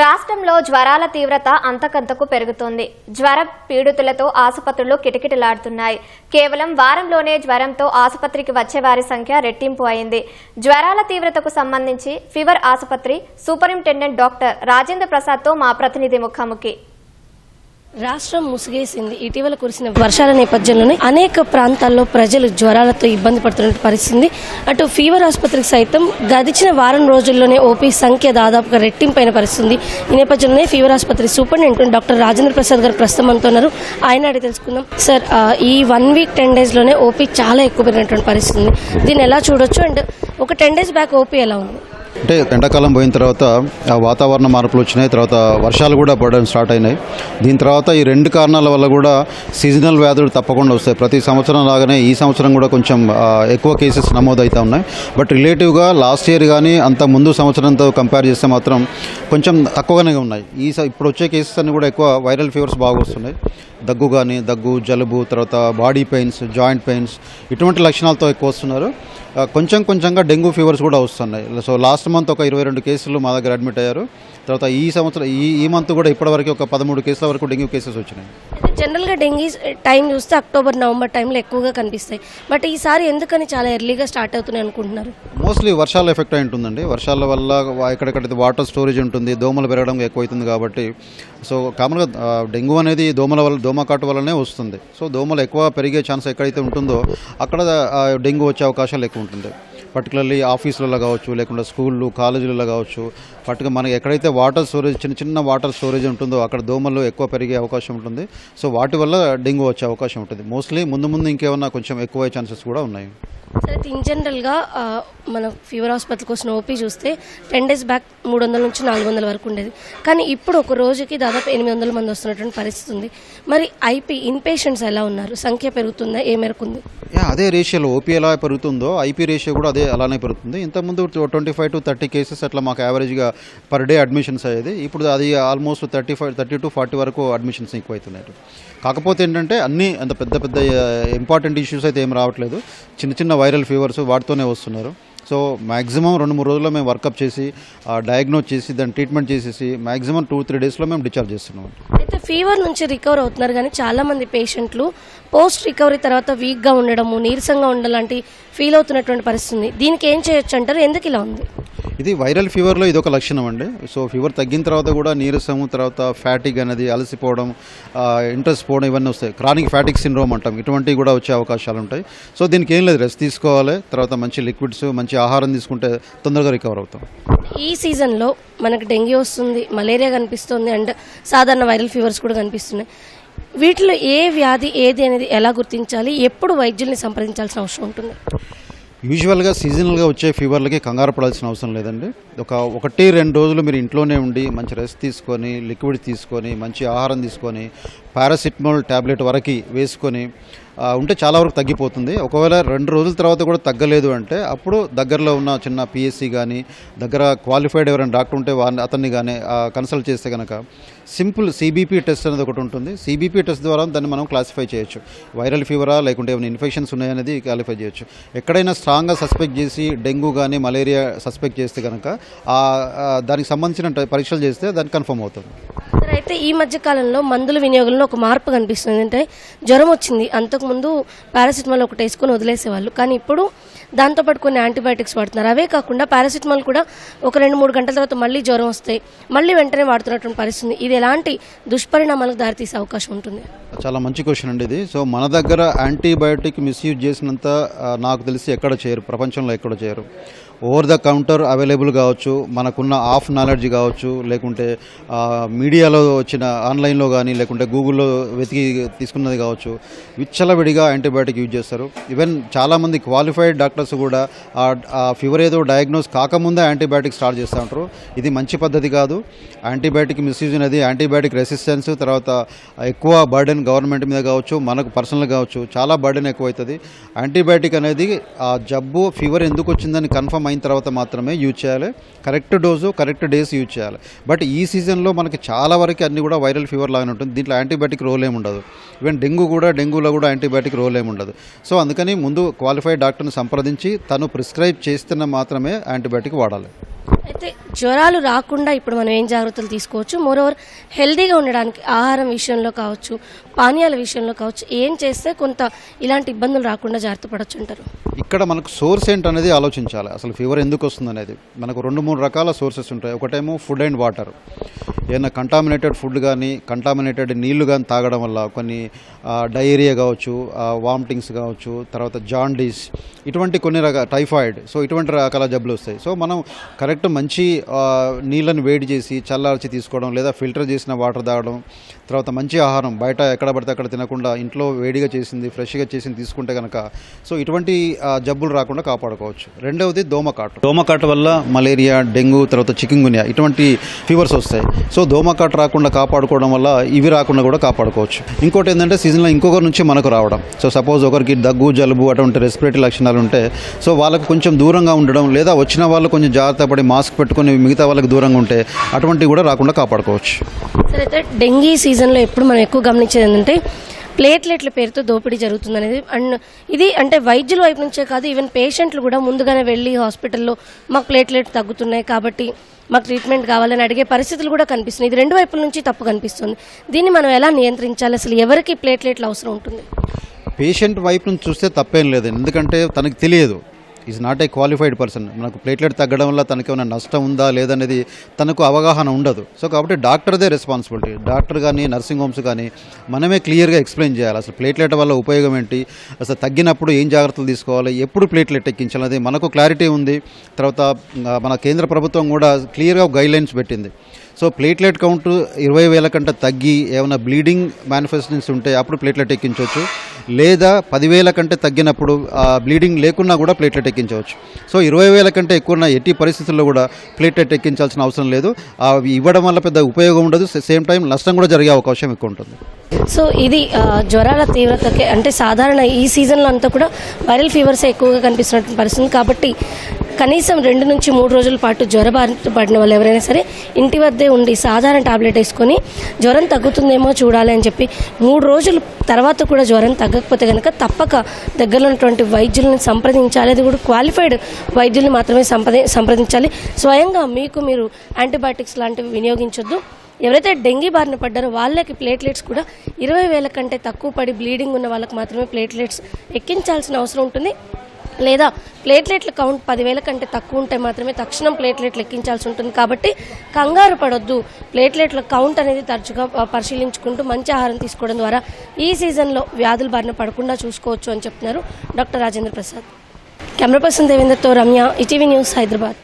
రాష్ట్రంలో జ్వరాల తీవ్రత అంతకంతకు పెరుగుతోంది. జ్వర పీడితులతో ఆసుపత్రులు కిటకిటలాడుతున్నాయి. కేవలం వారంలోనే జ్వరంతో ఆసుపత్రికి వచ్చే వారి సంఖ్య రెట్టింపు అయింది. జ్వరాల తీవ్రతకు సంబంధించి ఫీవర్ ఆసుపత్రి సూపరింటెండెంట్ డాక్టర్ రాజేంద్ర ప్రసాద్తో మా ప్రతినిధి ముఖాముఖి. రాష్ట్రం ముసిగేసింది. ఇటీవల కురిసిన వర్షాల నేపథ్యంలోనే అనేక ప్రాంతాల్లో ప్రజలు జ్వరాలతో ఇబ్బంది పడుతున్న పరిస్థితి అటు ఫీవర్ ఆసుపత్రికి సైతం గడిచిన వారం రోజుల్లోనే ఓపీ సంఖ్య దాదాపుగా రెట్టింపైన పరిస్థితుంది. ఈ నేపథ్యంలోనే ఫీవర్ ఆసుపత్రి సూపరింటెండెంట్ డాక్టర్ రాజేంద్ర ప్రసాద్ గారు ప్రస్తుతం మనతో ఉన్నారు. ఆయన అడిగి తెలుసుకుందాం. సార్ ఈ వన్ వీక్ టెన్ డేస్లోనే ఓపీ చాలా ఎక్కువ పెరిగినటువంటి పరిస్థితి దీన్ని ఎలా చూడొచ్చు? అండ్ ఒక టెన్ డేస్ బ్యాక్ ఓపీ ఎలా ఉంది? అంటే ఎండాకాలం పోయిన తర్వాత ఆ వాతావరణ మార్పులు వచ్చినాయి తర్వాత వర్షాలు కూడా పడడం స్టార్ట్ అయినాయి. దీని తర్వాత ఈ రెండు కారణాల వల్ల కూడా సీజనల్ వ్యాధులు తప్పకుండా వస్తాయి. ప్రతి సంవత్సరం లాగానే ఈ సంవత్సరం కూడా కొంచెం ఎక్కువ కేసెస్ నమోదవుతూ ఉన్నాయి. బట్ రిలేటివ్గా లాస్ట్ ఇయర్ కానీ అంత ముందు సంవత్సరంతో కంపేర్ చేస్తే మాత్రం కొంచెం తక్కువగానే ఉన్నాయి. ఈ స- ఇప్పుడు వచ్చే కేసెస్ అన్ని కూడా ఎక్కువ వైరల్ ఫీవర్స్ బాగా వస్తున్నాయి. దగ్గు కానీ దగ్గు జలుబు తర్వాత బాడీ పెయిన్స్ జాయింట్ పెయిన్స్ ఇటువంటి లక్షణాలతో ఎక్కువ వస్తున్నారు. కొంచెం కొంచెంగా డెంగ్యూ ఫీవర్స్ కూడా వస్తున్నాయి. సో లాస్ట్ మంత్ ఒక ఇరవై రెండు కేసులు మా దగ్గర అడ్మిట్ అయ్యారు. తర్వాత ఈ సంవత్సరం ఈ ఈ మంత్ కూడా ఇప్పటివరకు ఒక పదమూడు కేసుల వరకు డెంగ్యూ కేసెస్ వచ్చినాయి. జనరల్గా డెంగీ టైం చూస్తే అక్టోబర్ నవంబర్ టైంలో ఎక్కువగా కనిపిస్తాయి. బట్ ఈసారి ఎందుకని చాలా ఎర్లీగా స్టార్ట్ అవుతున్నాయి అనుకుంటున్నారు? మోస్ట్లీ వర్షాల ఎఫెక్ట్ అయి ఉంటుందండి. వర్షాల వల్ల ఎక్కడెక్కడైతే వాటర్ స్టోరేజ్ ఉంటుంది దోమలు పెరగడం ఎక్కువైతుంది కాబట్టి సో కామన్గా డెంగ్యూ అనేది దోమల వల్ల దోమకాటు వల్లనే వస్తుంది. సో దోమలు ఎక్కువ పెరిగే ఛాన్స్ ఎక్కడైతే ఉంటుందో అక్కడ డెంగ్యూ వచ్చే అవకాశాలు ఎక్కువ ఉంటుంది. పర్టికులర్లీ ఆఫీసులలో కావచ్చు లేకుంటే స్కూళ్ళు కాలేజీలలో కావచ్చు పట్టుగా మనకి ఎక్కడైతే వాటర్ స్టోరేజ్ చిన్న చిన్న వాటర్ స్టోరేజ్ ఉంటుందో అక్కడ దోమలు ఎక్కువ పెరిగే అవకాశం ఉంటుంది. సో వాటి వల్ల డెంగ్యూ వచ్చే అవకాశం ఉంటుంది. మోస్ట్లీ ముందు ముందు ఇంకేమన్నా కొంచెం ఎక్కువ ఛాన్సెస్ కూడా ఉన్నాయి. సరే ఇన్ జనరల్గా మన ఫీవర్ హాస్పిటల్కి వచ్చిన ఓపీ చూస్తే టెన్ డేస్ బ్యాక్ మూడు వందల నుంచి నాలుగు వందల వరకు ఉండేది. కానీ ఇప్పుడు ఒక రోజుకి దాదాపు ఎనిమిది వందల మంది వస్తున్నటువంటి పరిస్థితి ఉంది. మరి ఐపీ ఇన్ పేషెంట్స్ ఎలా ఉన్నారు? సంఖ్య పెరుగుతుందా? ఏ మేరకు ఉంది? అదే రేషియోలో ఓపీ ఎలా పెరుగుతుందో ఐపీ రేషియో కూడా అదే అలానే పెరుగుతుంది. ఇంతకుముందు twenty five to thirty cases అట్లా మాకు యావరేజ్గా పర్ డే అడ్మిషన్స్ అయ్యేది. ఇప్పుడు అది almost thirty five thirty two forty వరకు అడ్మిషన్స్ ఎక్కువ అవుతున్నాయి కాకపోతే ఏంటంటే అన్ని అంత పెద్ద పెద్ద ఇంపార్టెంట్ ఇష్యూస్ అయితే ఏం రావట్లేదు. చిన్న చిన్న వైరల్ ఫీవర్స్ వాటితోనే వస్తున్నారు. సో మ్యాక్సిమం రెండు మూడు రోజుల్లో మేము వర్కప్ చేసి డయాగ్నోజ్ చేసి దాన్ని ట్రీట్మెంట్ చేసేసి మ్యాక్సిమం టూ త్రీ డేస్లో మేము డిశ్చార్జ్ చేస్తున్నాం. అయితే ఫీవర్ నుంచి రికవర్ అవుతున్నారు. కానీ చాలా మంది పేషెంట్లు పోస్ట్ రికవరీ తర్వాత వీక్గా ఉండడము నీరసంగా ఉండలాంటి ఫీల్ అవుతున్నటువంటి పరిస్థితి ఉంది. దీనికి ఏం చేయొచ్చు అంటారు? ఎందుకు ఇలా ఉంది? ఇది వైరల్ ఫీవర్లో ఇది ఒక లక్షణం అండి. సో ఫీవర్ తగ్గిన తర్వాత కూడా నీరసం తర్వాత ఫ్యాటిక్ అనేది అలసిపోవడం ఇంట్రెస్ట్ పోవడం ఇవన్నీ వస్తాయి. క్రానిక్ ఫ్యాటిక్ సిండ్రోమ్ అంటాం. ఇటువంటివి కూడా వచ్చే అవకాశాలు ఉంటాయి. సో దీనికి ఏం లేదు. రెస్ట్ తీసుకోవాలి. తర్వాత మంచి లిక్విడ్స్ మంచి ఆహారం తీసుకుంటే తొందరగా రికవర్ అవుతాం. ఈ సీజన్లో మనకు డెంగ్యూ వస్తుంది మలేరియా కనిపిస్తుంది అండ్ సాధారణ వైరల్ ఫీవర్స్ కూడా కనిపిస్తున్నాయి. వీటిలో ఏ వ్యాధి ఏది అనేది ఎలా గుర్తించాలి? ఎప్పుడు వైద్యుల్ని సంప్రదించాల్సిన అవసరం ఉంటుంది? యూజువల్గా సీజనల్గా వచ్చే ఫీవర్లకి కంగారు పడాల్సిన అవసరం లేదండి. ఒక ఒకటి రెండు రోజులు మీరు ఇంట్లోనే ఉండి మంచి రెస్ట్ తీసుకొని లిక్విడ్ తీసుకొని మంచి ఆహారం తీసుకొని పారాసిటమాల్ ట్యాబ్లెట్ వరకు వేసుకొని ఉంటే చాలా వరకు తగ్గిపోతుంది. ఒకవేళ రెండు రోజుల తర్వాత కూడా తగ్గలేదు అంటే అప్పుడు దగ్గరలో ఉన్న చిన్న పిఎస్సి కానీ దగ్గర క్వాలిఫైడ్ ఎవరైనా డాక్టర్ ఉంటే వారిని అతన్ని కానీ కన్సల్ట్ చేస్తే కనుక సింపుల్ సిబిపి టెస్ట్ అనేది ఒకటి ఉంటుంది. సిబిపి టెస్ట్ ద్వారా దాన్ని మనం క్లాసిఫై చేయొచ్చు. వైరల్ ఫీవరా లేకుంటే ఏమైనా ఇన్ఫెక్షన్స్ ఉన్నాయనేది క్వాలిఫై చేయొచ్చు. ఎక్కడైనా స్ట్రాంగ్గా సస్పెక్ట్ చేసి డెంగ్యూ కానీ మలేరియా సస్పెక్ట్ చేస్తే కనుక దానికి సంబంధించిన పరీక్షలు చేస్తే దానికి కన్ఫర్మ్ అవుతుంది. అయితే ఈ మధ్య కాలంలో మందుల వినియోగంలో ఒక మార్పు కనిపిస్తుంది. అంటే జ్వరం వచ్చింది. అంతకుముందు పారాసిటమాల్ ఒకటి వేసుకొని వదిలేసేవాళ్ళు. కానీ ఇప్పుడు దాంతోపాటు కొన్ని యాంటీబయాటిక్స్ వాడుతున్నారు. అవే కాకుండా పారాసిటమాల్ కూడా ఒక రెండు మూడు గంటల తర్వాత మళ్ళీ జ్వరం వస్తాయి మళ్ళీ వెంటనే వాడుతున్నటువంటి పరిస్థితి. ఇది ఎలాంటి దుష్పరిణామాలకు దారితీసే అవకాశం ఉంటుంది? చాలా మంచి క్వశ్చన్ అండి ఇది. సో మన దగ్గర యాంటీబయాటిక్ మిస్యూజ్ చేసినంత నాకు తెలిసి ఎక్కడ చేయరు ప్రపంచంలో ఎక్కడ చేయరు ఓవర్ ద కౌంటర్ అవైలబుల్ కావచ్చు మనకున్న ఆఫ్ నాలెడ్జ్ కావచ్చు లేకుంటే మీడియాలో వచ్చిన ఆన్లైన్లో కానీ లేకుంటే గూగుల్లో వెతికి తీసుకున్నది కావచ్చు విచ్చలవిడిగా యాంటీబయాటిక్ యూజ్ చేస్తారు. ఈవెన్ చాలామంది క్వాలిఫైడ్ డాక్టర్స్ కూడా ఆ- ఆ ఫీవర్ ఏదో డయాగ్నోస్ కాకముందే యాంటీబయాటిక్ స్టార్ట్ చేస్తూ ఉంటారు. ఇది మంచి పద్ధతి కాదు. యాంటీబయాటిక్ మిస్యూజ్ అనేది యాంటీబయాటిక్ రెసిస్టెన్స్ తర్వాత ఎక్కువ బర్డెన్ గవర్నమెంట్ మీద కావచ్చు మనకు పర్సనల్ కావచ్చు చాలా బర్డెన్ ఎక్కువ అవుతుంది యాంటీబయాటిక్ అనేది ఆ జబ్బు ఫీవర్ ఎందుకు వచ్చిందని కన్ఫర్మ్ అయిన తర్వాత మాత్రమే యూజ్ చేయాలి. Correct dose correct days use చేయాలి. బట్ ఈ సీజన్లో మనకి చాలా వరకు అన్ని కూడా వైరల్ ఫీవర్ లాగానే ఉంటుంది. దీంట్లో యాంటీబయాటిక్ రోల్ ఏమి ఉండదు. ఈవెన్ డెంగ్యూ కూడా డెంగ్యూలో కూడా యాంటీబయాటిక్ రోల్ ఏమి ఉండదు. సో అందుకని ముందు క్వాలిఫైడ్ డాక్టర్ని సంప్రదించి తను ప్రిస్క్రైబ్ చేస్తున్న మాత్రమే యాంటీబయాటిక్ వాడాలి. అయితే జ్వరాలు రాకుండా ఇప్పుడు మనం ఏం జాగ్రత్తలు తీసుకోవచ్చు? మోరోవర్ హెల్దీగా ఉండడానికి ఆహారం విషయంలో కావచ్చు పానీయాల విషయంలో కావచ్చు ఏం చేస్తే కొంత ఇలాంటి ఇబ్బందులు రాకుండా జాగ్రత్త పడవచ్చు అంటారు? ఇక్కడ మనకు సోర్స్ ఏంటనేది ఆలోచించాలి. అసలు ఫీవర్ ఎందుకు వస్తుంది అనేది మనకు రెండు మూడు రకాల సోర్సెస్ ఉంటాయి. ఒకటేమో ఫుడ్ అండ్ వాటర్. ఏదైనా కంటామినేటెడ్ ఫుడ్ కానీ కంటామినేటెడ్ నీళ్ళు కానీ తాగడం వల్ల కొన్ని డయేరియా కావచ్చు వామిటింగ్స్ కావచ్చు తర్వాత జాండీస్ ఇటువంటి కొన్ని రకాల టైఫాయిడ్ సో ఇటువంటి రకాల జబ్బులు వస్తాయి. సో మనం కరెక్ట్ మంచి నీళ్ళని వేడి చేసి చల్లార్చి తీసుకోవడం లేదా ఫిల్టర్ చేసిన వాటర్ తాగడం తర్వాత మంచి ఆహారం బయట ఎక్కడ పడితే అక్కడ తినకుండా ఇంట్లో వేడిగా చేసింది ఫ్రెష్గా చేసింది తీసుకుంటే కనుక సో ఇటువంటి జబ్బులు రాకుండా కాపాడుకోవచ్చు. రెండవది దోమకాటు. దోమకాటు వల్ల మలేరియా డెంగ్యూ తర్వాత చికెన్గునియా ఇటువంటి ఫీవర్స్ వస్తాయి. సో దోమకాటు రాకుండా కాపాడుకోవడం వల్ల ఇవి రాకుండా కూడా కాపాడుకోవచ్చు. ఇంకోటి ఏంటంటే సీజన్లో ఇంకొకరి నుంచి మనకు రావడం. సో సపోజ్ ఒకరికి దగ్గు జలుబు అటువంటి రెస్పిరేటరీ లక్షణాలు ఉంటే సో వాళ్ళకు కొంచెం దూరంగా ఉండడం లేదా వచ్చిన వాళ్ళు కొంచెం జాగ్రత్త పడి మాస్క్ పెట్టుకొని మిగతా వాళ్ళకి దూరంగా ఉంటే అటువంటివి కూడా రాకుండా కాపాడుకోవచ్చు. సరే అయితే డెంగీ సీజన్లో ఎప్పుడు మనం ఎక్కువ గమనించేది ఏంటంటే ప్లేట్లెట్ల పేరుతో దోపిడీ జరుగుతుంది అనేది అండ్ ఇది అంటే వైద్యుల వైపు నుంచే కాదు ఈవెన్ పేషెంట్లు కూడా ముందుగానే వెళ్ళి హాస్పిటల్లో మాకు ప్లేట్లెట్ తగ్గుతున్నాయి కాబట్టి మాకు ట్రీట్మెంట్ కావాలని అడిగే పరిస్థితులు కూడా కనిపిస్తున్నాయి. ఇది రెండు వైపుల నుంచి తప్పు కనిపిస్తుంది. దీన్ని మనం ఎలా నియంత్రించాలి? అసలు ఎవరికి ప్లేట్లెట్లు అవసరం ఉంటుంది? పేషెంట్ వైపు నుంచి చూస్తే తప్పేం లేదు ఎందుకంటే తనకు తెలియదు. Is not a qualified person మనకు ప్లేట్లెట్ తగ్గడం వల్ల తనకి ఏమైనా నష్టం ఉందా లేదనేది తనకు అవగాహన ఉండదు. సో కాబట్టి డాక్టర్దే రెస్పాన్సిబిలిటీ డాక్టర్ కానీ నర్సింగ్ హోమ్స్ కానీ మనమే క్లియర్గా ఎక్స్ప్లెయిన్ చేయాలి. అసలు ప్లేట్లెట్ వల్ల ఉపయోగం ఏంటి? అసలు తగ్గినప్పుడు ఏం జాగ్రత్తలు తీసుకోవాలి? ఎప్పుడు ప్లేట్లెట్ ఎక్కించాలి? అది మనకు క్లారిటీ ఉంది. తర్వాత మన కేంద్ర ప్రభుత్వం కూడా క్లియర్గా గైడ్ లైన్స్ పెట్టింది. సో ప్లేట్లెట్ కౌంట్ ఇరవై వేల కంటే తగ్గి ఏమైనా బ్లీడింగ్ మేనిఫెస్టెన్స్ ఉంటే అప్పుడు ప్లేట్లెట్ ఎక్కించవచ్చు. లేదా పదివేల కంటే తగ్గినప్పుడు బ్లీడింగ్ లేకున్నా కూడా ప్లేట్లెట్ ఎక్కించవచ్చు. సో ఇరవై వేల కంటే ఎక్కువ ఎట్టి పరిస్థితుల్లో కూడా ప్లేట్లెట్ ఎక్కించాల్సిన అవసరం లేదు. అవి ఇవ్వడం వల్ల పెద్ద ఉపయోగం ఉండదు. సేమ్ టైం నష్టం కూడా జరిగే అవకాశం ఎక్కువ ఉంటుంది. సో ఇది జ్వరాల తీవ్రతకి అంటే సాధారణ ఈ సీజన్లో అంతా కూడా వైరల్ ఫీవర్స్ ఎక్కువగా కనిపిస్తున్నటువంటి పరిస్థితి. కాబట్టి కనీసం రెండు నుంచి మూడు రోజుల పాటు జ్వర పడిన వాళ్ళు ఎవరైనా సరే ఇంటి వద్దే ఉండి సాధారణ టాబ్లెట్ వేసుకొని జ్వరం తగ్గుతుందేమో చూడాలి అని చెప్పి మూడు రోజుల తర్వాత కూడా జ్వరం తగ్గకపోతే కనుక తప్పక దగ్గరలో ఉన్నటువంటి వైద్యులను సంప్రదించాలి. అది కూడా క్వాలిఫైడ్ వైద్యుల్ని మాత్రమే సంప్రది సంప్రదించాలి. స్వయంగా మీకు మీరు యాంటీబయాటిక్స్ లాంటివి వినియోగించొద్దు. ఎవరైతే డెంగీ బారిన పడ్డారో వాళ్ళకి ప్లేట్లెట్స్ కూడా ఇరవై వేల కంటే తక్కువ పడి బ్లీడింగ్ ఉన్న వాళ్ళకి మాత్రమే ప్లేట్లెట్స్ ఎక్కించాల్సిన అవసరం ఉంటుంది. లేదా ప్లేట్లెట్ల కౌంట్ పదివేల కంటే తక్కువ ఉంటే మాత్రమే తక్షణం ప్లేట్లెట్లు ఎక్కించాల్సి ఉంటుంది కాబట్టి కంగారు పడొద్దు. ప్లేట్లెట్ల కౌంట్ అనేది తరచుగా పరిశీలించుకుంటూ మంచి ఆహారం తీసుకోవడం ద్వారా ఈ సీజన్లో వ్యాధుల బారిన పడకుండా చూసుకోవచ్చు అని చెప్తున్నారు doctor Rajendra Prasad. Camera person దేవేందర్తో Ramya ETV news Hyderabad.